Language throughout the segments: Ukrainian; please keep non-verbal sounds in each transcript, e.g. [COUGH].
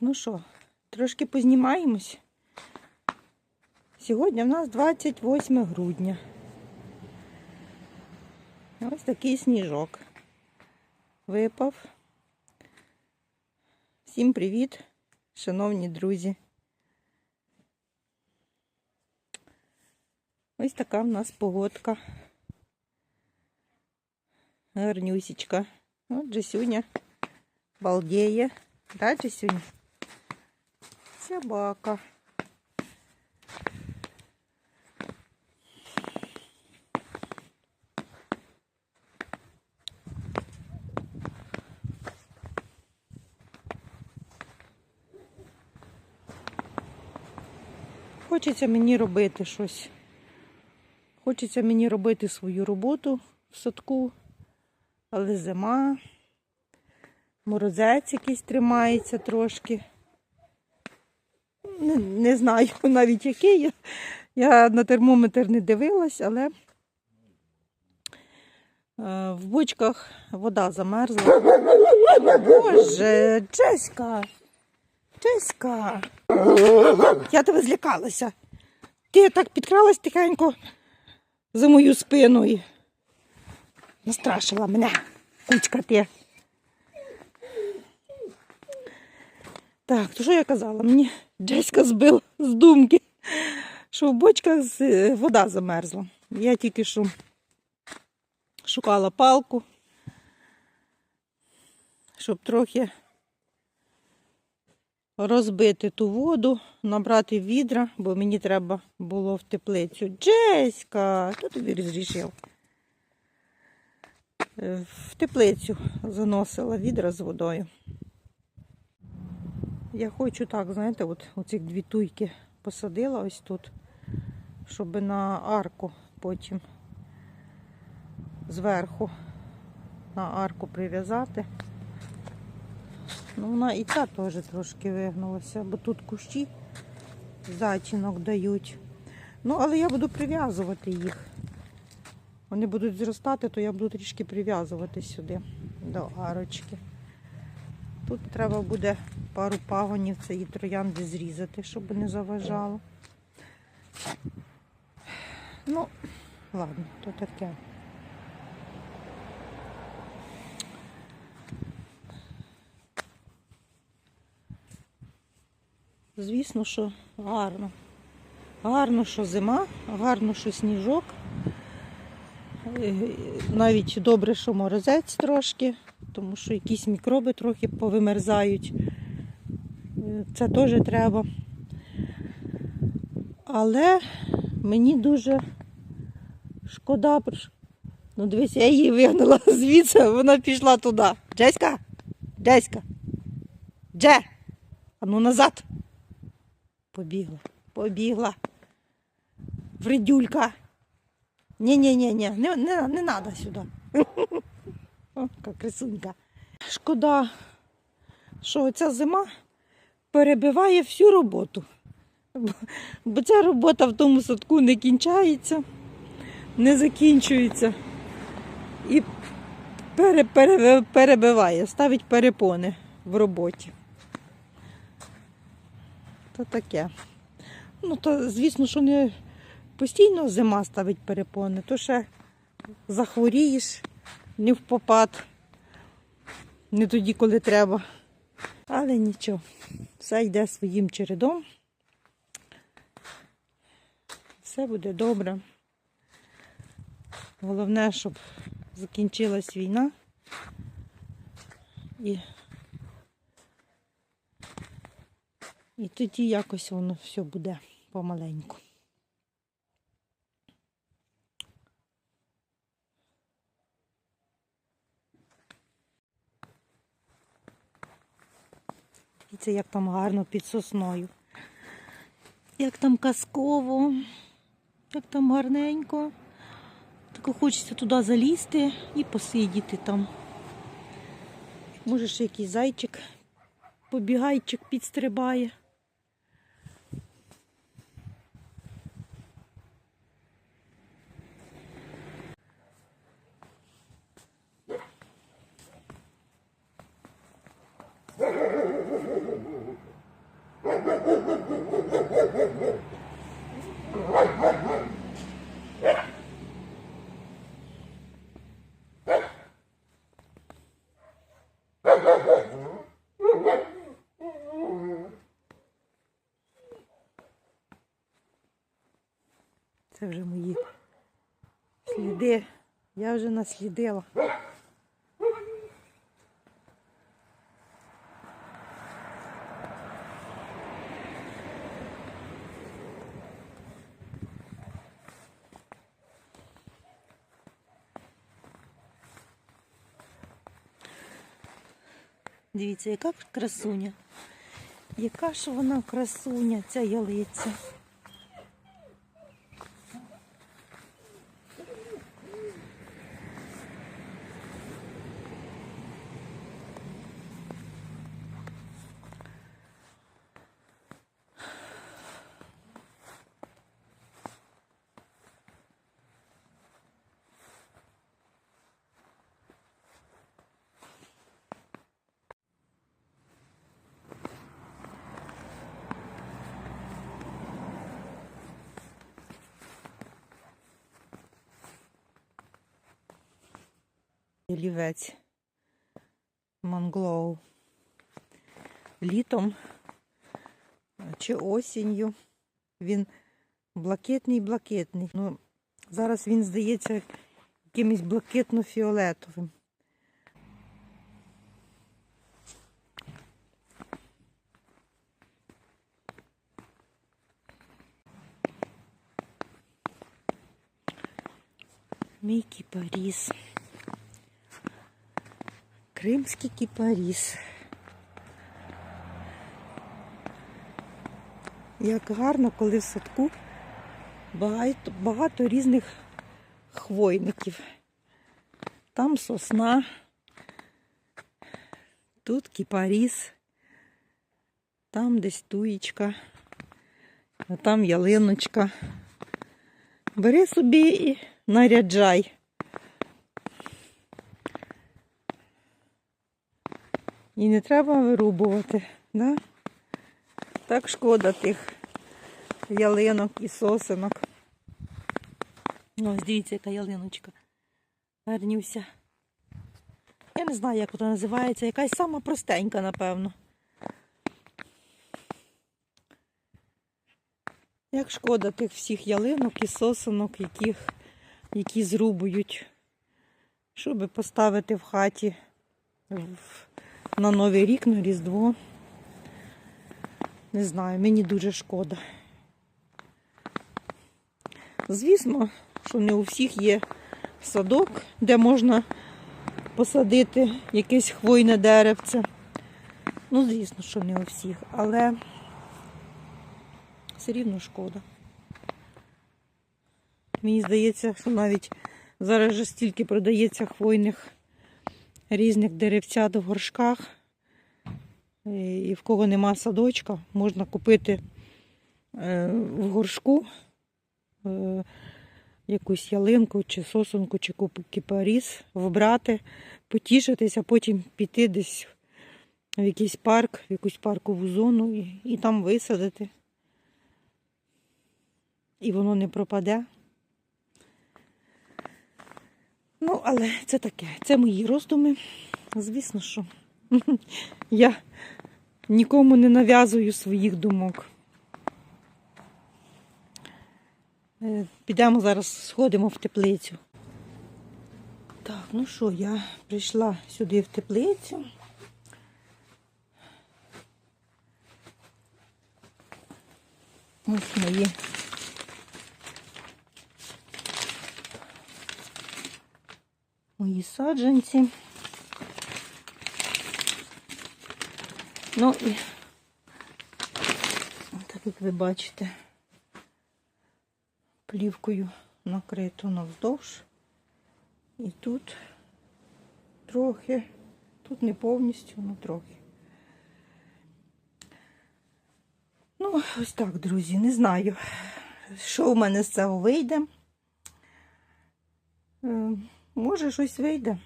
Ну що, трошки познімаємось. Сьогодні в нас 28 грудня. Ось такий сніжок. Випав. Всім привіт, шановні друзі. Ось така в нас погодка. Гарнюсічка. От Джесюня балдеє. Да, Джесюня? Собака. Хочеться мені робити щось. Хочеться мені робити свою роботу в садку, але зима, морозець якийсь тримається трошки. Не, знаю [LAUGHS] навіть який. Я, я на термометр не дивилась, але е, в бочках вода замерзла. Боже, Джеська! Джеська! Я тебе злякалася. Ти так підкралась тихенько за мою спину і настрашила мене. Кучка ти. Так, то що я казала? Мені Джеська збила з думки, що в бочках е, вода замерзла. Я тільки що шукала палку, щоб трохи розбити ту воду, набрати відра, бо мені треба було в теплицю. Джеська, хто тобі розрішив? Е, В теплицю заносила відра з водою. Я хочу так, знаєте, от оці дві туйки посадила ось тут, щоб на арку потім зверху на арку прив'язати. Ну, вона і ця теж трошки вигнулася, бо тут кущі зачинок дають. Ну, але я буду прив'язувати їх. Вони будуть зростати, то я буду трішки прив'язувати сюди до арочки. Тут треба буде пару пагонів цієї троянди зрізати, щоб не заважало. Ну, ладно, то таке. Звісно, що гарно. Гарно, що зима, гарно, що сніжок. Е, Навіть добре, що морозець трошки, тому що якісь мікроби трохи повимерзають. Це теж треба. Але мені дуже шкода. Ну, дивись, я її вигнала [LAUGHS] звідси, вона пішла туди. Джеська? Джеська? Дже? А ну назад. Побігла, побігла. Вредюлька. Ні-ні-ні, не, не, не надо сюди. [LAUGHS] О, красунька. Шкода, що ця зима перебиває всю роботу. Бо- ця робота в тому садку не кінчається, не закінчується і пере, пере, перебиває, ставить перепони в роботі. То таке. Ну, то, звісно, що не постійно зима ставить перепони, то ще захворієш не в попад, не тоді, коли треба. Але нічого, все йде своїм чередом. Все буде добре. Головне, щоб закінчилась війна. І І тоді якось воно все буде помаленьку. Це як там гарно під сосною. Як там казково, як там гарненько. Так хочеться туди залізти і посидіти там. Може ще якийсь зайчик, побігайчик підстрибає. Це вже мої сліди. Я вже наслідила. Дивіться, яка красуня. Яка ж вона красуня, ця ялиця. Лівець манглоу. Літом чи осінню він блакитний-блакитний. Ну, зараз він здається якимось блакитно-фіолетовим. Мій кіпаріс. Кримський кіпаріс. Як гарно, коли в садку багато, багато різних хвойників. Там сосна, тут кіпаріс, там десь туєчка, а там ялиночка. Бери собі і наряджай. І не треба вирубувати, да? Так шкода тих ялинок і сосенок. Ось дивіться, яка ялиночка. Вернівся. Я не знаю, як вона називається. Якась сама простенька, напевно. Як шкода тих всіх ялинок і сосенок, яких, які зрубують, щоб поставити в хаті в на Новий рік, на Різдво. Не знаю, мені дуже шкода. Звісно, що не у всіх є садок, де можна посадити якесь хвойне деревце. Ну, звісно, що не у всіх, але все рівно шкода. Мені здається, що навіть зараз же стільки продається хвойних різних деревцят в горшках. І в кого нема садочка, можна купити е, в горшку е, якусь ялинку, чи сосунку, чи кіпаріс, вбрати, потішитися, потім піти десь в якийсь парк, в якусь паркову зону і, і там висадити. І воно не пропаде. Ну, але це таке. Це мої роздуми. Звісно, що [LAUGHS] я нікому не нав'язую своїх думок. Е, Підемо зараз, сходимо в теплицю. Так, ну що, я прийшла сюди в теплицю. Ось мої мої саджанці. Ну і так як ви бачите, плівкою накрито навздовж. І тут трохи, тут не повністю, але трохи. Ну, ось так, друзі, не знаю, що в мене з цього вийде. Може, щось вийде.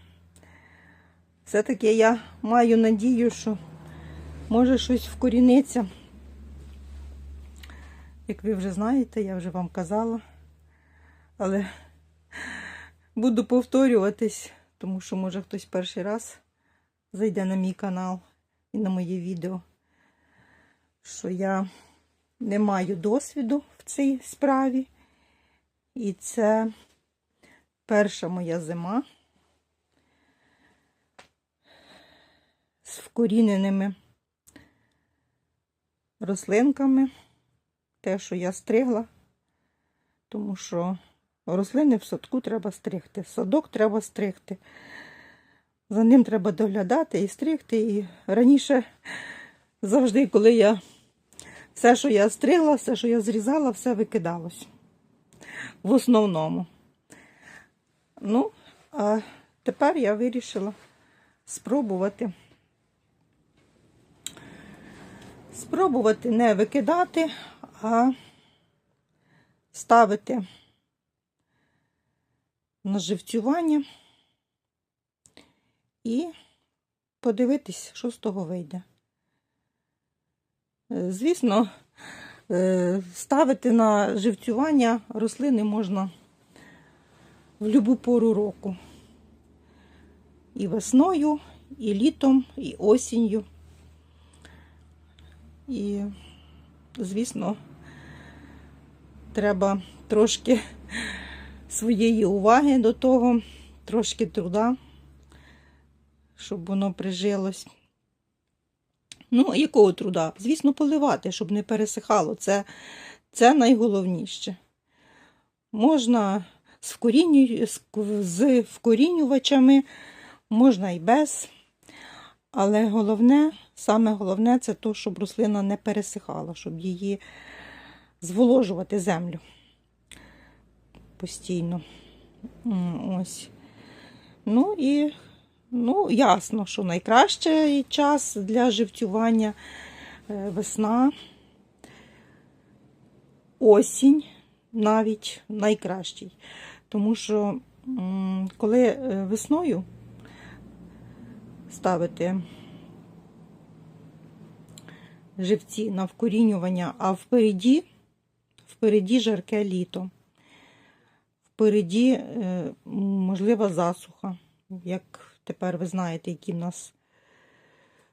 Все-таки я маю надію, що може щось вкоріниться Як ви вже знаєте, я вже вам казала. Але буду повторюватись, тому що, може, хтось перший раз зайде на мій канал і на моє відео, що я не маю досвіду в цій справі. І це перша моя зима з вкоріненими рослинками. Те, що я стригла, тому що рослини в садку треба стригти, садок треба стригти. За ним треба доглядати і стригти. І раніше завжди, коли я все, що я стригла, все, що я зрізала, все викидалось. В основному. Ну, а тепер я вирішила спробувати. Спробувати не викидати, а ставити на живцювання і подивитись, що з того вийде. Е, Звісно, е, ставити на живцювання рослини можна в будь-яку пору року. І весною, і літом, і осінню. І, звісно, треба трошки своєї уваги до того, трошки труда, щоб воно прижилось. Ну, якого труда? Звісно, поливати, щоб не пересихало. Це, це найголовніше. Можна з, вкоріню... з- з вкорінювачами, можна і без. Але головне, саме головне, це то, щоб рослина не пересихала, щоб її зволожувати землю постійно. Ось. Ну і ну, ясно, що найкращий час для живцювання е, весна, осінь навіть найкращий. Тому що коли е, весною ставити живці на вкорінювання, а впереді, впереді жарке літо. Впереді е, можлива засуха, як тепер ви знаєте, які в нас,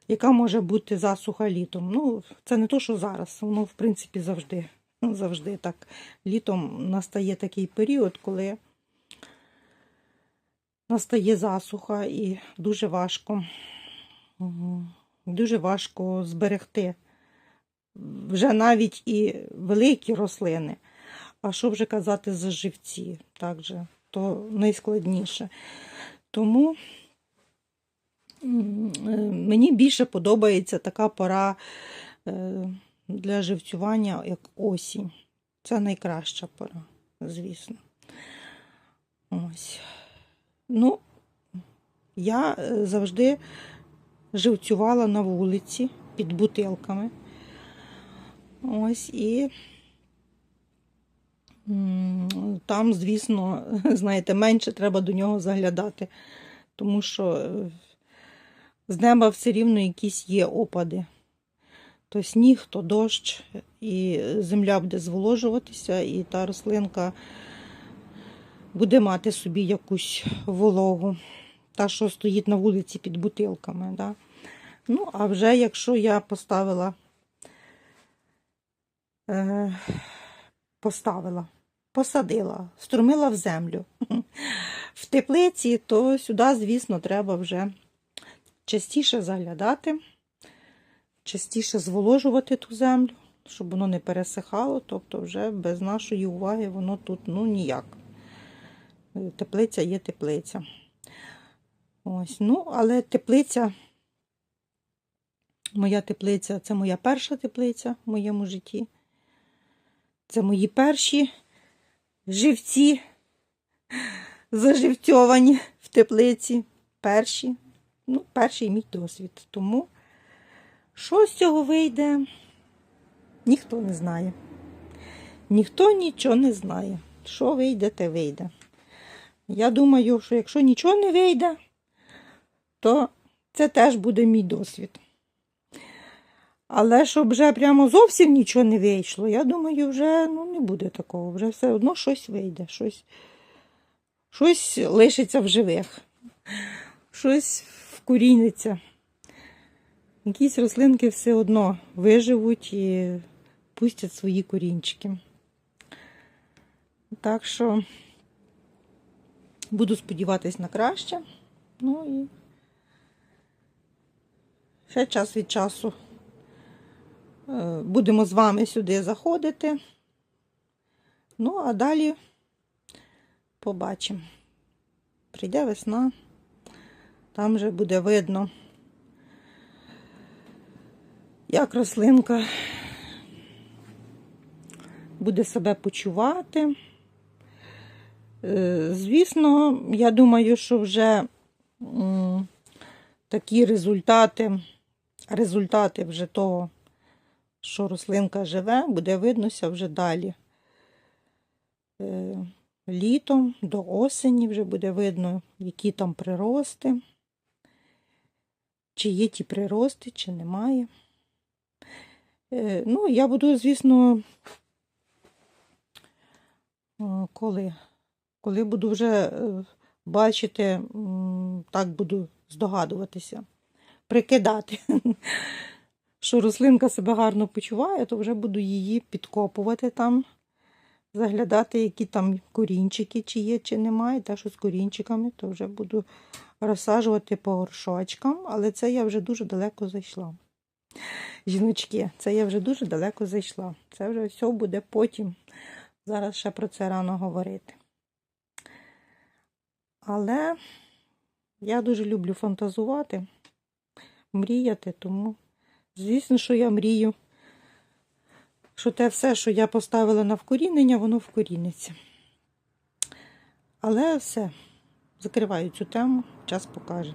яка може бути засуха літом. Ну, це не то, що зараз, воно, в принципі, завжди. Завжди так. Літом настає такий період, коли настає засуха і дуже важко, дуже важко зберегти вже навіть і великі рослини. А що вже казати за живці? Так же, то найскладніше. Тому е, мені більше подобається така пора е, для живцювання, як осінь. Це найкраща пора, звісно. Ось. Ну, я е, завжди живцювала на вулиці під бутилками. Ось і там, звісно, [LAUGHS] знаєте, менше треба до нього заглядати, тому що е, з неба все рівно якісь є опади. То сніг, то дощ, і земля буде зволожуватися, і та рослинка буде мати собі якусь вологу, та, що стоїть на вулиці під бутилками. Да? Ну, а вже якщо я поставила е, поставила, посадила, струмила в землю. [LAUGHS] В теплиці, то сюди, звісно, треба вже частіше заглядати, частіше зволожувати ту землю, щоб воно не пересихало, тобто вже без нашої уваги воно тут ну ніяк. Теплиця є теплиця. Ось, ну, але теплиця, моя теплиця це моя перша теплиця в моєму житті. Це мої перші живці, заживцьовані в теплиці. Перші. Ну, перший мій досвід. Тому що з цього вийде, ніхто не знає. Ніхто нічого не знає. Що вийде, те вийде. Я думаю, що якщо нічого не вийде, то це теж буде мій досвід. Але щоб вже прямо зовсім нічого не вийшло, я думаю, вже ну, не буде такого. Вже все одно щось вийде, щось, щось лишиться в живих, щось вкоріниться. Якісь рослинки все одно виживуть і пустять свої корінчики. Так що буду сподіватись на краще. Ну і ще час від часу е, будемо з вами сюди заходити. Ну, а далі побачимо. Прийде весна, там вже буде видно, як рослинка буде себе почувати. Е, Звісно, я думаю, що вже такі результати, результати вже того, що рослинка живе, буде виднося вже далі. Е, Літом до осені вже буде видно, які там прирости, чи є ті прирости, чи немає. Е, Ну, я буду, звісно, е, коли, коли буду вже е, бачити, так буду здогадуватися, прикидати, [LAUGHS] що рослинка себе гарно почуває, то вже буду її підкопувати там, заглядати, які там корінчики, чи є, чи немає. Та що з корінчиками, то вже буду розсаджувати по горшочкам, але це я вже дуже далеко зайшла. Жіночки, це я вже дуже далеко зайшла. Це вже все буде потім. Зараз ще про це рано говорити. Але я дуже люблю фантазувати, мріяти, тому, звісно, що я мрію, що те все, що я поставила на вкорінення, воно вкоріниться. Але все, закриваю цю тему, час покаже.